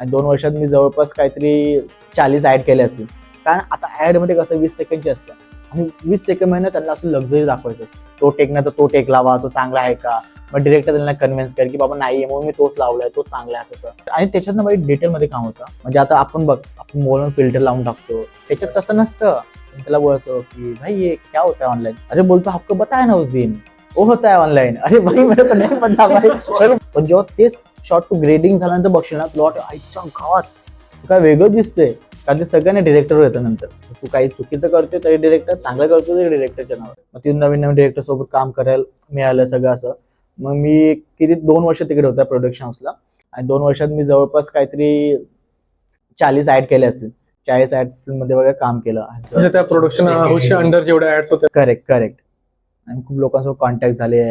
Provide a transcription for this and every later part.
आणि दोन वर्षात मी जवळपास काहीतरी चाळीस ऍड केले असतील. कारण आता ऍडमध्ये कसं वीस सेकंडची असतं. आणि वीस सेकंड महिन्यात त्यांना असं लक्झरी दाखवायचं असतं. तो टेक तर तो टेक लावा तो चांगला आहे का? मग डिरेक्टर त्यांना कन्व्हिन्स कर की बाबा नाही म्हणून मी तोच लावलाय तो चांगला आहे असं आणि त्याच्यातनं बाई डिटेलमध्ये काम होतं. म्हणजे आता आपण बघ आपण मोबाईल फिल्टर लावून टाकतो. त्याच्यात तसं नसतं. त्याला बोलायचं की भाई हे क्या होता ऑनलाईन ऑनलाइन अरे बोलतो आपको बताया ना उस दिन. वो होता है ऑनलाइन अरे भाई मेरे को नहीं पता भाई पण जेव्हा तेच शॉर्ट टू ग्रेडिंग झाल्यानंतर बघशील ना प्लॉट आईच्या गावात. काय वेगळं दिसतंय. कारण ते सगळ्यांना डिरेक्टर येतं नंतर. तू काही चुकीचं करतोय तरी डिरेक्टर चांगलं करतोय तरी डिरेक्टरच्या नावावर. मग तिथून नवीन नवीन डिरेक्टर सोबत काम करायला मिळालं सगळं असं. मग मी किती दोन वर्ष तिकडे होत्या प्रोडक्शन हाऊसला आणि दोन वर्षात मी जवळपास काहीतरी चाळीस ऍड केले असतील. चाळीस ऍड फिल्ममध्ये वगैरे काम केलं. म्हणजे त्या प्रोडक्शन हाऊसच्या अंडर जेवढ्या होत्या. करेक्ट करेक्ट आणि खूप लोकांसोबत कॉन्टॅक्ट झाले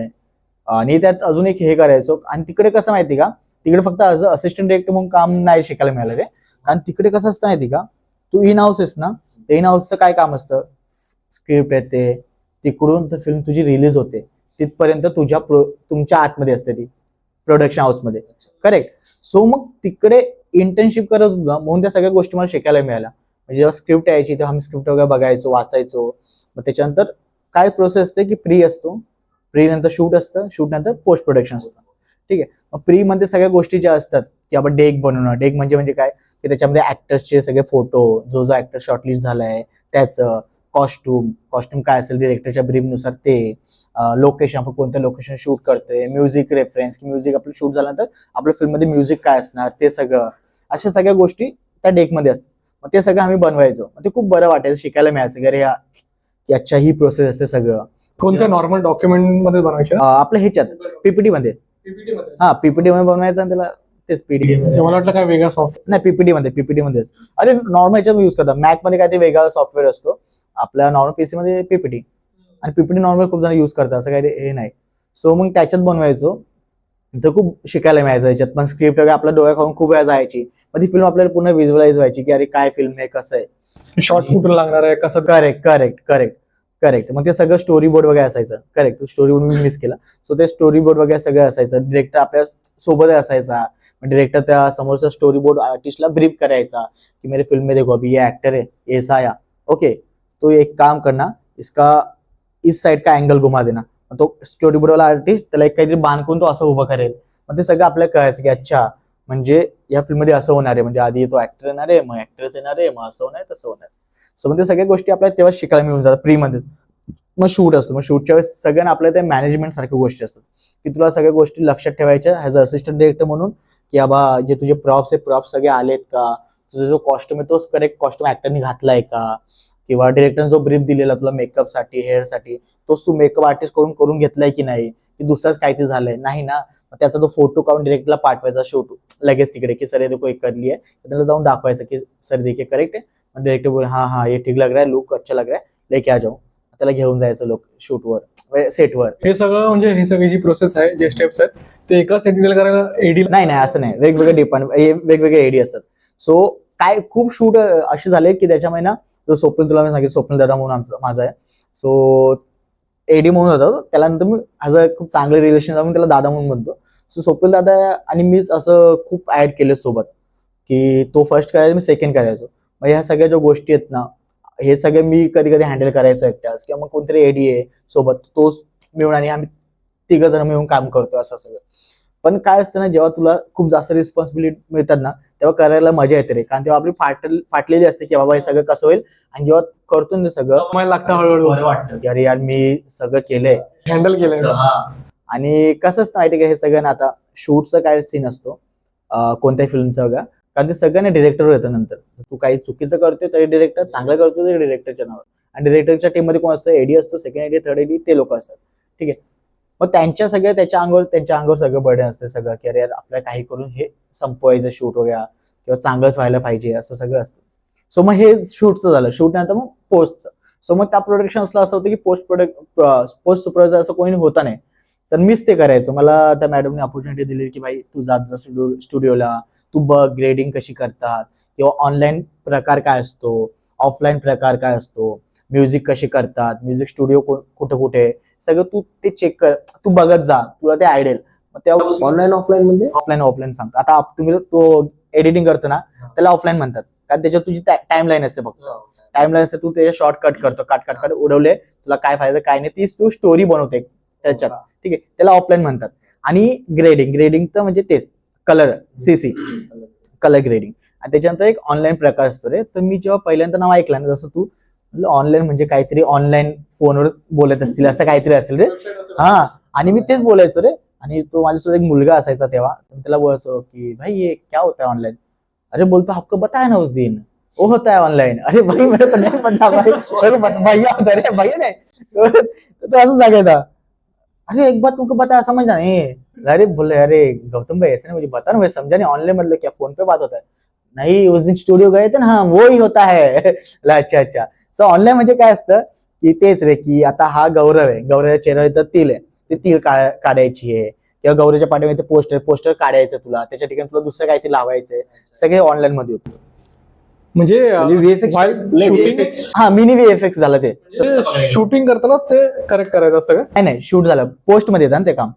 आणि त्यात अजून एक हे करायचो आणि तिकडे कसं माहिती का? तिकडे फक्त ॲज असिस्टंट डिरेक्टर म्हणून काम नाही शिकायला मिळालं रे. कारण तिकडे कसं असतं माहिती का? तू इन हाऊस आहेस ना इन हाऊसचं काय काम असतं? स्क्रिप्ट येते तिकडून तर फिल्म तुझी रिलीज होते. तिथपर्यंत तुझ्या प्रो तुमच्या आतमध्ये असते ती प्रोडक्शन हाऊसमध्ये करेक्ट सो मग तिकडे इंटर्नशिप करत होतो म्हणून त्या सगळ्या गोष्टी मला शिकायला मिळाल्या. म्हणजे जेव्हा स्क्रिप्ट यायची तेव्हा आम्ही स्क्रिप्ट वगैरे बघायचो वाचायचो. मग त्याच्यानंतर काय प्रोसेस असते की प्री असतो. प्री नंतर शूट असतं शूट नंतर पोस्ट प्रोडक्शन असतं. ठीक आहे? मग प्री मध्ये सगळ्या गोष्टी ज्या असतात की आपण डेक बनवणं. डेक म्हणजे म्हणजे काय? की त्याच्यामध्ये ऍक्टर्सचे सगळे फोटो जो जो ऍक्टर शॉर्टलिस्ट झालाय त्याचं कॉस्ट्युम कॉस्ट्युम काय असेल डिरेक्टरच्या ब्रीफनुसार ते लोकेशन आपण कोणतं लोकेशन शूट करतोय म्युझिक रेफरन्स की म्युझिक आपलं शूट झाल्यानंतर आपल्या फिल्ममध्ये म्युझिक काय असणार ते सगळं. अशा सगळ्या गोष्टी त्या डेकमध्ये असतात. मग ते सगळं आम्ही बनवायचो. मग ते खूप बरं वाटायचं शिकायला मिळायचं. की अरे की अच्छा ही प्रोसेस असते सगळं. कोणत्या नॉर्मल डॉक्युमेंटमध्ये बनवायच्या? अं, आपल्या ह्याच्यात पीपीटी मध्ये. हा पीपीटी मध्ये बनवायचं आणि त्याला तेच पीडीएफ म्हणजे मला वाटलं काय वेगळा सॉफ्ट नाही पीपीटी मध्ये पीपीटी मध्येच. अरे नॉर्मल ह्याच्यात युज करतात. मॅकमध्ये काय ते वेगळा सॉफ्टवेअर असतो. आपल्या नॉर्मल पीसी मध्ये पीपीटी आणि पीपीटी नॉर्मल खूप जण युज करतात. असं काही हे नाही. सो मग त्याच्यात बनवायचो. तर खूप शिकायला मिळायचं. याच्यात पण स्क्रिप्ट वगैरे आपल्या डोळ्या खाऊन खूप वेळा जायची. मग ती फिल्म आपल्याला पुन्हा व्हिज्युअलाइज व्हायची की अरे काय फिल्म आहे कसं आहे. शॉर्ट कुठून लागणार आहे कसं करेक्ट करेक्ट करेक्ट करेक्ट मग ते सगळं स्टोरी बोर्ड वगैरे असायचं. करेक्ट स्टोरी बोर्ड मी मिस केला. सो ते स्टोरी बोर्ड वगैरे सगळं असायचं. डिरेक्टर आपल्यासोबत असायचा. डिरेक्टर त्या समोरचा स्टोरी बोर्ड आर्टिस्टला ब्रीफ करायचा कि मेरे फिल्म में देखो अभी ये एक्टर है ये ऐसा आया ओके तो एक काम करना. इसका इस साइड का अँगल घुमा देना. तो स्टोरी बोर्ड वाला आर्टिस्ट त्याला एक काहीतरी बांधकून तो असं उभं करेल. मग ते सगळं आपल्याला कळायचं की अच्छा म्हणजे या फिल्ममध्ये असं होणार आहे. म्हणजे आधी तो ऍक्टर येणार आहे मग ऍक्ट्रेस येणार आहे मग असं होणार आहे तसं होणार सो मग ते सगळ्या गोष्टी आपल्याला तेव्हा शिकायला मिळून जातात प्रीमध्ये मग शूट असतो. मग शूटच्या वेळेस सगळ्यांना आपल्या ते मॅनेजमेंट सारख्या गोष्टी असतात. की तुला सगळ्या गोष्टी लक्षात ठेवायच्या ॲज अ असिस्टंट डिरेक्टर म्हणून की बाबा जे तुझे प्रॉप्स आहे प्रॉप्स सगळे आलेत का? तुझा जो कॉस्ट्युम आहे तोच करेक्ट कॉस्ट्युम ऍक्टरनी घातलाय का? किंवा डिरेक्टरने जो ब्रीफ दिलेला तुला मेकअपसाठी हेअरसाठी तोच तू मेकअप आर्टिस्ट करून करून घेतलाय की नाही? की दुसराच काय ते झालंय? नाही ना. त्याचा तो फोटो काढून डिरेक्टरला पाठवायचा शूट लगेच तिकडे की सर ये देखो एक करली आहे. त्याला जाऊन दाखवायचं की सर देखिए करेक्ट आहे. डिरेक्टर बोल हा हा ये ठीक लग रहा है. लुक अच्छा लग रहा है. लेके आ जाऊ. त्याला घेऊन जायचं लोक शूटवर सेटवर हे सगळं म्हणजे ही सगळी जी प्रोसेस आहे जे स्टेप्स आहेत ते एकाच एडिटल करायला एडी नाही नाही असं नाही. वेगवेगळे डिपार्ट वेगवेगळे एडी असतात. सो काय खूप शूट असे झाले की त्याच्यामुळे ना जो स्वप्न तुला मी सांगितलं स्वप्नील दादा म्हणून आमचं माझा आहे. सो एडी म्हणून होता त्याला नंतर मी ॲज अ खूप चांगलं रिलेशन म्हणून त्याला दादा म्हणून म्हणतो. सो स्वप्न दादा आणि मीच असं खूप ऍड केलं सोबत की तो फर्स्ट करायचा मी सेकंड करायचो. मग ह्या सगळ्या ज्या गोष्टी आहेत ना हे सगळे मी कधी कधी हँडल करायचो एकट्याच. किंवा मग कोणतरी एडी आहे सोबत तोच मिळून आणि आम्ही तिघ जण मिळून काम करतो असं सगळं. पण काय असतं ना जेव्हा तुला खूप जास्त रिस्पॉन्सिबिलिटी मिळतात ना तेव्हा करायला मजा येते रे. कारण तेव्हा आपली फाटल फाटलेली असते की बाबा हे सगळं कसं होईल आणि जेव्हा करतो ना सगळं कमायला लागतं हळूहळू. बरं वाटतं. अरे यार मी सगळं केलंय. हँडल केलंय. आणि कसं असतं माहिती का हे सगळं ना आता शूटचं काय सीन असतो कोणत्याही फिल्मचं वगैरे कारण ते सगळ्यांना डिरेक्टर येतं नंतर. तू काही चुकीचं करतोय तरी डिरेक्टर चांगलं करतोय तरी डिरेक्टरच्या नावावर. आणि डिरेक्टरच्या टीममध्ये कोण असतं एडी असतो सेकंड एडी थर्ड एडी ते लोक असतात. ठीक आहे. मग त्यांच्या सगळ्या त्याच्या अंगावर त्यांच्या अंगावर सगळं बर्डन असतं. सगळं की अरे यार आपल्याला काही करून हे संपवायचं शूट वगैरे किंवा चांगलंच व्हायला पाहिजे असं सगळं असतं. सो मग हे शूटचं झालं. शूट नंतर मग पोस्टचं सो मग त्या प्रोडक्शन्सला असं होतं की पोस्ट प्रोडक्ट पोस्ट सुपरवायझर असं कोणी होता नाही. तर मीच ते करायचो. मला त्या मॅडमने ऑपॉर्च्युनिटी दिली की भाई तू जात जा स्टुडिओ स्टुडिओला तू बघ ग्रेडिंग कशी करतात. किंवा ऑनलाईन प्रकार काय असतो? ऑफलाईन प्रकार काय असतो? म्युझिक कशी करतात? म्युझिक स्टुडिओ कुठे कुठे? सगळं तू ते चेक कर. तू बघत जा. तुला ते आयडेल ऑनलाईन ऑफलाईन म्हणजे? ऑफलाईन ऑफलाईन सांगतो. आता तुम्ही तो एडिटिंग करतो ना त्याला ऑफलाईन म्हणतात. कारण त्याच्यात तुझी टाइम लाईन असते फक्त. टाइम लाईन असते तू ते शॉर्ट कट करतो. कट कट कट उडवले तुला काय फायदा काय नाही. ती तू स्टोरी बनवते त्याच्यात. ठीक आहे? त्याला ऑफलाईन म्हणतात. आणि ग्रेडिंग ग्रेडिंग तर म्हणजे तेच. कलर सीसी कलर ग्रेडिंग आणि त्याच्यानंतर एक ऑनलाईन प्रकार असतो रे. तर मी जेव्हा पहिल्यांदा नाव ऐकलं ना जसं तू ऑनलाईन म्हणजे काहीतरी ऑनलाईन फोनवर बोलत असतील असं काहीतरी असेल रे. हा आणि मी तेच बोलायचो रे. आणि तो माझ्यासोबत एक मुलगा असायचा तेव्हा त्याला बोलायचो की भाई ये क्या होता है ऑनलाइन अरे बोलतो आपको बताया ना उस दिन. वो होता है ऑनलाइन अरे भाई मेरे को नहीं पता भाई. अरे भैया होता रे भैया नहीं तो तो असं सांगायचा. अरे एक बात तुमको बताया समझ नहीं अरे बोले अरे गौतम भाई ऐसे नहीं मुझे बता ना मुझे समझा नहीं ऑनलाइन मतलब क्या फोन पे बात होता है. नहीं उस दिन स्टुडिओ गए थे ना हाँ वो ही होता है। अच्छा अच्छा। सो ऑनलाईन म्हणजे काय असतं की तेच रे की आता हा गौरव आहे. गौरवच्या चेहऱ्यावर तर तिल आहे. ते तिल का- काढायची आहे. किंवा गौरीच्या पाठीमध्ये पोस्टर पोस्टर काढायचं तुला. त्याच्या ठिकाणी तुला दुसरं काहीतरी लावायचंय. सगळे ऑनलाईन मध्ये होतं. म्हणजे म्हणजे हा मिनी व्हीएफएक्स झालं ते. शूटिंग करतानाच ते करेक्ट करायचं सगळं नाही नाही शूट झालं. पोस्टमध्ये येतं ना ते काम.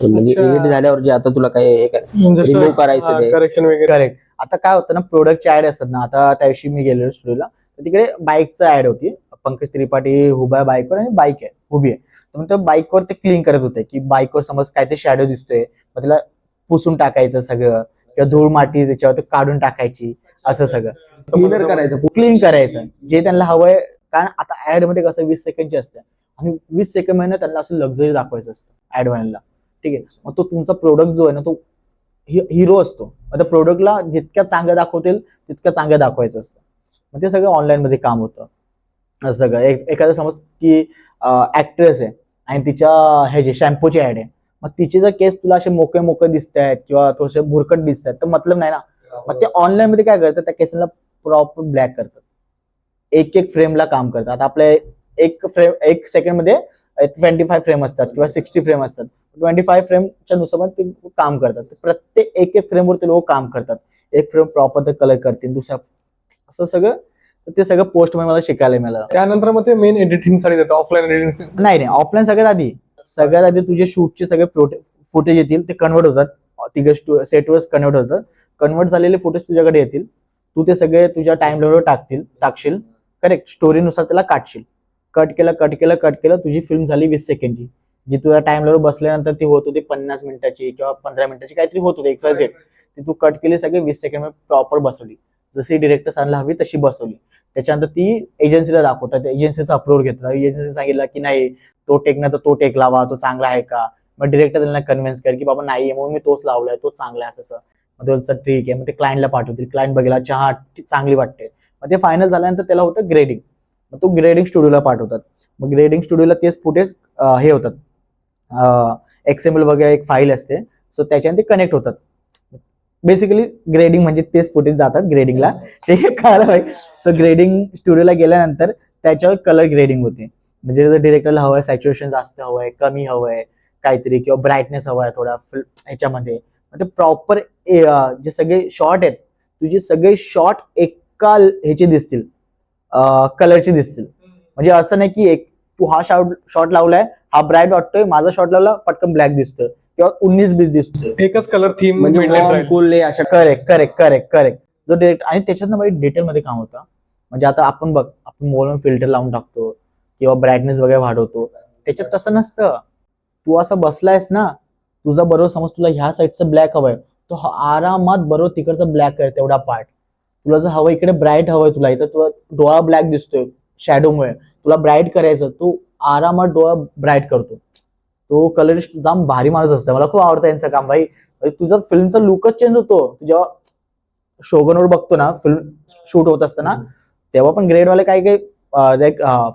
म्हणजे. एडिट झाल्यावर जे आता तुला काय हे काय Remove करायचं ते. करेक्शन वगैरे. करेक्ट आता काय होतं ना प्रोडक्टचे ऍड असतात ना आता त्या दिवशी मी गेलेलो स्टुडिओला तर तिकडे बाईकचं ऍड होती. पंकज त्रिपाठी उभा आहे बाईकवर आणि बाईक आहे उभी आहे. तर मग त्या बाईकवर ते क्लीन करत होते की बाईकवर समज काय ते शॅडो दिसतोय मग त्याला पुसून टाकायचं सगळं किंवा धूळ माती त्याच्यावर ते काढून टाकायची असं सगळं. क्लिनर करायचं क्लीन करायचं. जे त्यांना हवंय कारण आता ऍडमध्ये कसं वीस सेकंडची असते आणि वीस सेकंड महिना त्यांना असं लक्झरी दाखवायचं असतं ऍड व्हायला ठीक आहे? मग तो तुमचा प्रोडक्ट जो आहे ना तो हिरो असतो. त्या प्रोडक्टला जितक्या चांगलं दाखवतील तितकं चांगलं दाखवायचं असतं. मग ते सगळं ऑनलाईन मध्ये काम होतं. असं सगळं. एक- एखादं समज की ऍक्ट्रेस आहे आणि तिच्या ह्याची शॅम्पूची ऍड आहे. मग तिचे जर केस तुला असे मोके मोके दिसत आहेत किंवा थोडेसे भुरकट दिसत आहेत तर मतलब नाही ना. मग ते ऑनलाईन मध्ये काय करतात त्या केसांना प्रॉपर ब्लॅक करतात. एक एक फ्रेमला काम करतात. आता आपल्या एक फ्रेम एक सेकंडमध्ये ट्वेंटी फाय फ्रेम असतात किंवा सिक्स्टी फ्रेम असतात. ट्वेंटी फाय फ्रेमच्या नुसार ते काम करतात. प्रत्येक एक एक फ्रेमवर ते लोक काम करतात. एक फ्रेम प्रॉपर ते कलर करतील दुसऱ्या असं सगळं ते सगळं पोस्टमध्ये मला शिकायला मिळालं. त्यानंतर मग ते मेन एडिटिंगसाठी ऑफलाईन एडिटिंग नाही नाही ऑफलाईन सगळ्यात आधी. सगळ्यात आधी तुझे शूटचे सगळे फुटेज येतील ते कन्वर्ट होतात. तिघ सेटवर कन्वर्ट होतात कन्वर्ट झालेले फुटेज तुझ्याकडे येतील. तू ते सगळे तुझ्या टाइम लेवलवर टाकतील टाकशील. करेक्ट स्टोरीनुसार त्याला काटशील कट केलं कट केलं कट केलं तुझी फिल्म झाली वीस सेकंडची जी तुझ्या टाइम बसल्यानंतर ती होत होती पन्नास मिनिटाची किंवा पंधरा मिनिटाची काहीतरी होत होती एक्स झेड ती तू कट केली सगळी वीस सेकंडमध्ये प्रॉपर बसवली. जशी डिरेक्टर सांगला हवी तशी बसवली. त्याच्यानंतर ती एजन्सीला दाखवतात. एजन्सीचा अप्रूव्ह घेतात. एजन्सी सांगितलं की नाही तो टेक ना तर तो टेक लावा तो चांगला आहे का? मग डिरेक्टर त्यांना कन्व्हिन्स कर की बाबा नाही म्हणून मी तोच लावलाय तोच चांगला आहे असं मग ठीक आहे. मग ते क्लायंटला पाठवतील. क्लायंट बघितला चहा चांगली वाटते. मग ते फायनल झाल्यानंतर त्याला होतं ग्रेडिंग मग तो ग्रेडिंग स्टुडिओला पाठवतात. मग ग्रेडिंग स्टुडिओला तेच फुटेज हे होतात. एक्सएमएल वगैरे एक फाईल असते. सो त्याच्याने ते कनेक्ट होतात. बेसिकली ग्रेडिंग म्हणजे तेच फुटेज जातात ग्रेडिंगला ठीक आहे. कळलं सो ग्रेडिंग स्टुडिओला गेल्यानंतर त्याच्यावर कलर ग्रेडिंग होते. म्हणजे जर डिरेक्टरला आहे सॅच्युरेशन जास्त हवंय कमी हवंय काहीतरी किंवा ब्राईटनेस हवाय थोडा फिल- ह्याच्यामध्ये. म्हणजे प्रॉपर जे सगळे शॉर्ट आहेत तुझे सगळे शॉर्ट एका ह्याचे दिसतील. कलरचे दिसतील. म्हणजे असं नाही की एक तू हा शॉर्ट शॉर्ट लावलाय हा ब्राईट वाटतोय माझा शॉर्ट लावला पटकन ब्लॅक दिसतोय. किंवा उन्नीस बीस दिसतोय. एकच कलर थीम म्हणजे करेक्ट करेक्ट करेक्ट करेक्ट जो डिरेक्ट आणि त्याच्यातनं बाई डिटेल मध्ये काम होतं. म्हणजे आता आपण बघ आपण मोबाईल फिल्टर लावून टाकतो किंवा ब्राईटनेस वगैरे वाढवतो. त्याच्यात तसं नसतं. तू असं बसलायस ना तुझा बरोबर समज तुला ह्या साईडचं ब्लॅक हवंय तो आरामात बरोबर तिकडचा ब्लॅक कर तेवढा पार्ट तुला जर हवं इकडे ब्राईट हवंय तुला इथं तुला डोळा ब्लॅक दिसतोय शॅडोमुळे तुला ब्राईट करायचं तू आरामात डोळा ब्राईट करतो. तो कलर जाम भारी माणूस असतं. मला खूप आवडतं यांचं काम. भाई तुझा फिल्मचा लुकच चेंज होतो. तू जेव्हा शोगनवर बघतो ना फिल्म शूट होत असताना तेव्हा पण ग्रेडवाले काही काही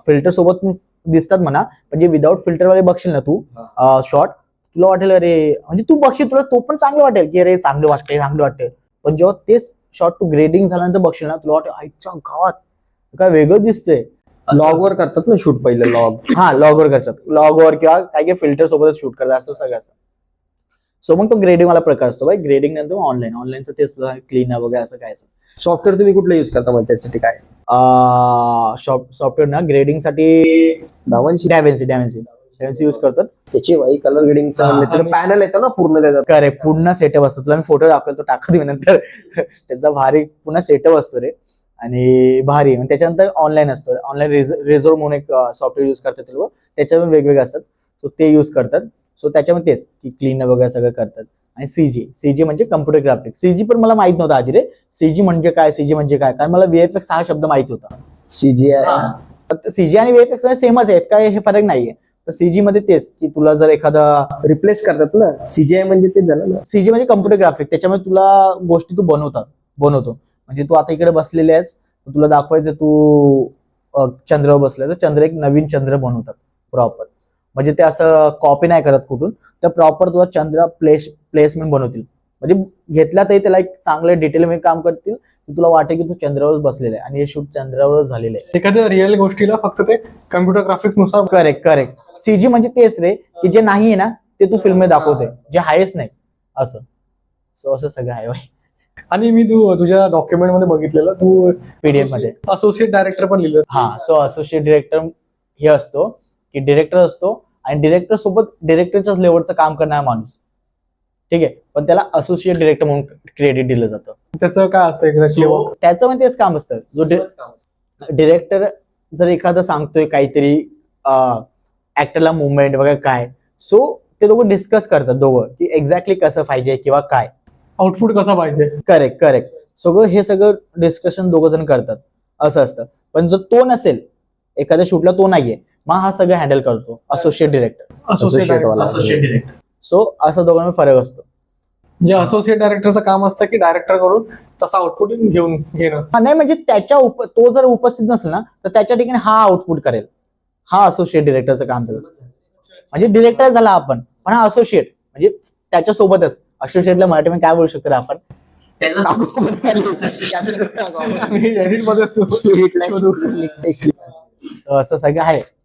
फिल्टर सोबत पण दिसतात म्हणा म्हणजे विदाऊट फिल्टर वाले बघशील ना तू शॉर्ट तुला वाटेल अरे म्हणजे तू बघशील तुला तो पण चांगलं वाटेल की अरे चांगलं वाटते चांगलं वाटते पण जेव्हा तेच शॉर्ट तू ग्रेडिंग झाल्यानंतर बघशील ना तुला वाटेल आईच्या गावात काय वेगळं दिसतंय. लॉग वर करतात ना शूट पहिलं लॉग हा लॉगवर करतात. लॉगवर किंवा काही काही फिल्टर सोबतच शूट करतात असं सगळं असं. सो मग तो ग्रेडिंग वाला प्रकार असतो. बाई ग्रेडिंग नंतर ऑनलाईन ऑनलाईनचं तेच तुला क्लीन वगैरे असं काय असं. सॉफ्टवेअर तुम्ही कुठलं युज करता मग त्यासाठी काय? सॉफ्टवेअर ना ग्रेडिंगसाठी दावांशी डॅव्हेन्सी डॅव्हेन्सी लेन्स यूज करतात. त्याची वाई कलर ग्रेडिंगचा पॅनल येतो ना पूर्ण त्याचा करेक्ट पूर्ण सेटअप असतो. तुला मी फोटो दाखवेल तो टाकत मी नंतर. त्याचा भारी पूर्ण सेटअप असतो रे. आणि भारी. आणि त्याच्यानंतर ऑनलाईन असतो. ऑनलाईन रेझोर म्हणून एक सॉफ्टवेअर यूज करतात लोक. त्याच्यावर वेगवेगळे असतात. सो ते यूज करतात. सो त्याच्यामध्ये तेच की क्लीन वगैरे सगळं करतात. आणि सीजी सीजी म्हणजे कम्प्युटर ग्राफिक सीजी पण मला माहीत नव्हतं आधी रे. सीजी म्हणजे काय? सीजी म्हणजे काय? कारण मला व्हीएफएक्स हा शब्द माहीत होता. सीजीआय सीजी आणि व्हीएफएक्समध्ये सेमच आहेत. काय हे फरक नाहीये. तर सीजी मध्ये तेच की तुला जर एखादा रिप्लेस करतात ना? सीजीआय म्हणजे तेच झालं ना? सीजी म्हणजे कम्प्युटर ग्राफिक त्याच्यामध्ये तुला गोष्टी तू बनवतात. बनवतो. म्हणजे तू आता इकडे बसलेले आहेस तुला दाखवायचं तू चंद्रावर बसले तर चंद्र एक नवीन चंद्र बनवतात प्रॉपर म्हणजे ते असं कॉपी नाही करत कुठून तर प्रॉपर तुला चंद्र प्लेस प्लेसमेंट बनवतील. म्हणजे घेतला तरी त्याला एक चांगलं डिटेल मध्ये काम करतील की तुला वाटेल की तू चंद्रावर बसलेला आहे आणि हे शूट चंद्रावरच झालेलं आहे. एखाद्या रिअल गोष्टीला फक्त ते कम्प्युटर ग्राफिक्सनुसार करेक्ट करेक्ट सीजी म्हणजे तेच रे की जे नाही ना ते तू फिल्ममध्ये दाखवतोय जे आहेच नाही. असं. सो असं सगळं आहे. आणि मी तू तुझ्या डॉक्युमेंटमध्ये बघितलेलं तू पीडीएफमध्ये. असोसिएट डायरेक्टर पण लिहिलं. हा सो असोसिएट डिरेक्टर हे असतो की डिरेक्टर असतो आणि डिरेक्टर सोबत डिरेक्टरच्याच लेवलचं काम करणारा माणूस. ठीक आहे? पण त्याला असोसिएट डिरेक्टर म्हणून क्रेडिट दिलं जातं. त्याचं काय असतं एक्झॅक्टली So, त्याचं पण तेच काम असतं. जो डिरेक्टर जर एखादं सांगतोय काहीतरी ऍक्टरला मुवमेंट वगैरे काय सो ते दोघं डिस्कस करतात दोघं की एक्झॅक्टली कसं पाहिजे किंवा काय. आउटपुट कसा पाहिजे? करेक्ट करेक्ट सगळं हे सगळं डिस्कशन दोघं जण करतात. असं असतं. पण जर तो नसेल एखाद्या शूटला तो नाहीये मग हा सगळं हँडल करतो. Associate director associate director so असं दोघांमध्ये फरक असतो. म्हणजे असोसिएट डायरेक्टरचं काम असतं की डायरेक्टर करून तसा आउटपुट घेऊन घेणं. हा नाही म्हणजे त्याच्या उप तो जर उपस्थित नसेल ना तर त्याच्या ठिकाणी हा आउटपुट करेल. हा असोसिएट डिरेक्टरचं काम करेल. म्हणजे डिरेक्टर झाला आपण पण हा असोसिएट म्हणजे त्याच्या सोबतच असोसिएटला मराठीमध्ये काय बोलू शकतो आपण? असं सगळं आहे.